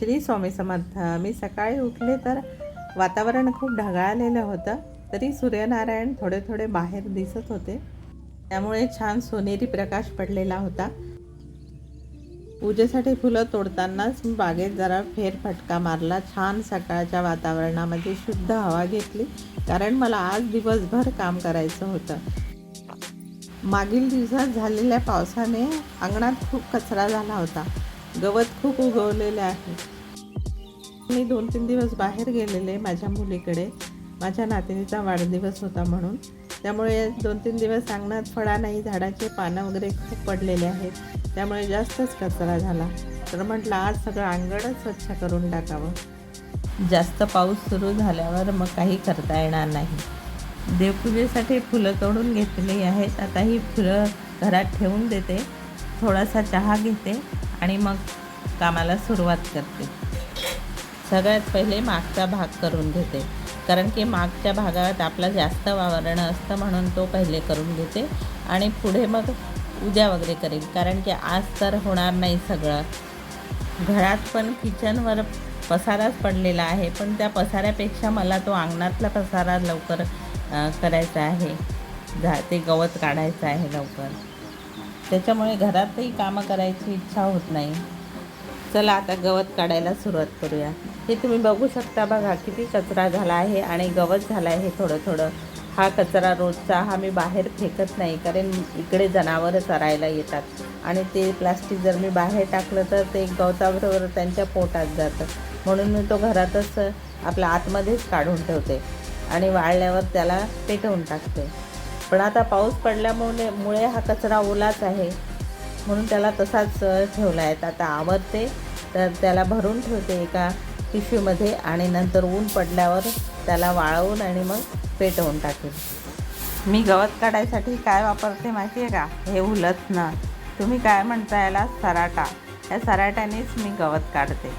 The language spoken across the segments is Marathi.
श्री स्वामी समर्थ मी सकाळी उठले तर वातावरण खूप ढगाळलेलं होतं तरी सूर्यनारायण थोडे थोडे बाहेर दिसत होते. त्यामुळे छान सोनेरी प्रकाश पडलेला होता. पूजेसाठी फुलं तोडतानाच बागेत जरा फेरफटका मारला. छान सकाळच्या वातावरणामध्ये शुद्ध हवा घेतली कारण मला आज दिवसभर काम करायचं होतं. मागील दिवसात झालेल्या पावसाने अंगणात खूप कचरा झाला होता. गवत खूप उगवलेले आहे. मी दोन तीन दिवस बाहेर गेलेले माझ्या मुलीकडे. माझ्या नातिनीचा वाढदिवस होता म्हणून. त्यामुळे दोन तीन दिवस अंगणात फळा नाही झाडाचे पानं वगैरे खूप पडलेले आहेत. त्यामुळे जास्तच कचरा झाला. तर म्हटलं आज सगळं अंगणच स्वच्छ करून टाकावं. जास्त पाऊस सुरू झाल्यावर मग काही करता येणार नाही. देवपूजेसाठी फुलं तोडून घेतली आहेत. आता ही फुलं घरात ठेवून देते. थोडासा चहा घेते आणि मग कामाला सुरुवात करते. सगळ्यात पहिले मागचा भाग करून घेते. कारण की मागच्या भागात आपला जास्त वावरणं असतं म्हणून तो पहिले करून घेते. आणि पुढे मग उद्या वगैरे करेल. कारण की आज तर होणार नाही सगळं. घरात पण किचनवर पसाराच पडलेला आहे. पण त्या पसाऱ्यापेक्षा मला तो अंगणातला पसारा लवकर करायचा आहे. झा ते गवत काढायचं आहे लवकर. त्याच्यामुळे घरातही कामं करायची इच्छा होत नाही. चला आता गवत काढायला सुरुवात करूया. हे तुम्ही बघू शकता बघा किती कचरा झाला आहे आणि गवत झालं आहे थोडं थोडं हा कचरा रोजचा हा मी बाहेर फेकत नाही कारण इकडे जनावरं चरायला येतात. आणि ते प्लास्टिक जर मी बाहेर टाकलं तर ते गवताबरोबर त्यांच्या पोटात जातं. म्हणून मी तो घरातच आपल्या आतमध्येच काढून ठेवते. आणि वाळल्यावर त्याला पेटवून टाकते. पण आता पाऊस पडल्यामुळे मुळे हा कचरा ओलाच आहे. म्हणून त्याला तसाच ठेवला आहे. आता आवरते तर त्याला भरून ठेवते एका टिश्यूमध्ये आणि नंतर ऊन पडल्यावर त्याला वाळवून आणि मग पेटवून टाकेल मी गवत काढायसाठी काय वापरते माहिती आहे का? हे उलथणं तुम्ही काय म्हणता याला? सराटा. या सराट्यानेच मी गवत काढते.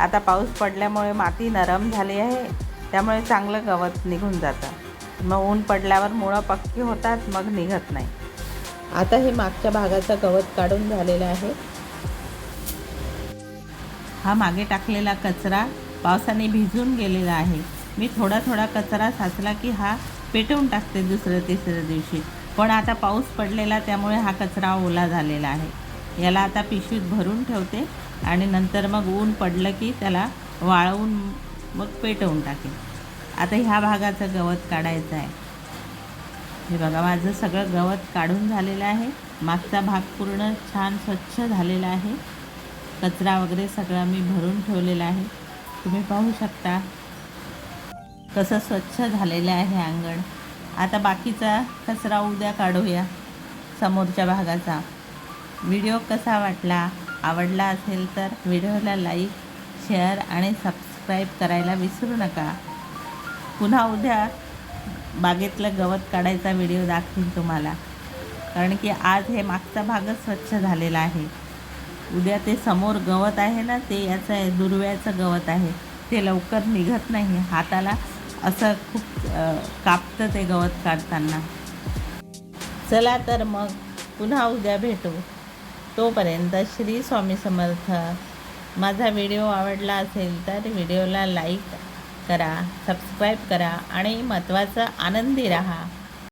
आता पाऊस पडल्यामुळे माती नरम झाली आहे त्यामुळे चांगलं गवत निघून जातं. मग ऊन पडल्यावर मुळं पक्की होतात मग निघत नाही. आता हे मागच्या भागाचं गवत काढून झालेलं आहे. हा मागे टाकलेला कचरा पावसाने भिजून गेलेला आहे. मी थोडा थोडा कचरा साचला की हा पेटवून टाकते दुसऱ्या तिसऱ्या दिवशी. पण आता पाऊस पडलेला त्यामुळे हा कचरा ओला झालेला आहे. याला आता पिशवीत भरून ठेवते आणि नंतर मग ऊन पडलं की त्याला वाळवून मग पेटवून टाकेल आता ह्या भागाचं गवत काढायचं आहे. हे बघा माझं सगळं गवत काढून झालेलं आहे. मागचा भाग पूर्ण छान स्वच्छ झालेला आहे. कचरा वगैरे सगळा मी भरून ठेवलेला आहे. तुम्ही पाहू शकता कसं स्वच्छ झालेलं आहे अंगण. आता बाकीचा कचरा उद्या काढूया समोरच्या भागाचा. व्हिडिओ कसा वाटला आवडला असेल तर व्हिडिओला लाईक शेअर आणि सबस्क्राईब करायला विसरू नका. पुन्हा उद्या बागेतलं गवत काढायचा व्हिडिओ दाखवीन तुम्हाला. कारण की आज हे मागचा भागच स्वच्छ झालेला आहे. उद्या ते समोर गवत आहे ना ते याचं आहे दुर्व्याचं गवत आहे. ते लवकर निघत नाही. हाताला असं खूप कापतं ते गवत काढताना. चला तर मग पुन्हा उद्या भेटू. तोपर्यंत श्री स्वामी समर्थ. माझा व्हिडिओ आवडला असेल तर व्हिडिओला लाईक करा सबस्क्राईब करा आणि महत्त्वाचं आनंदी राहा.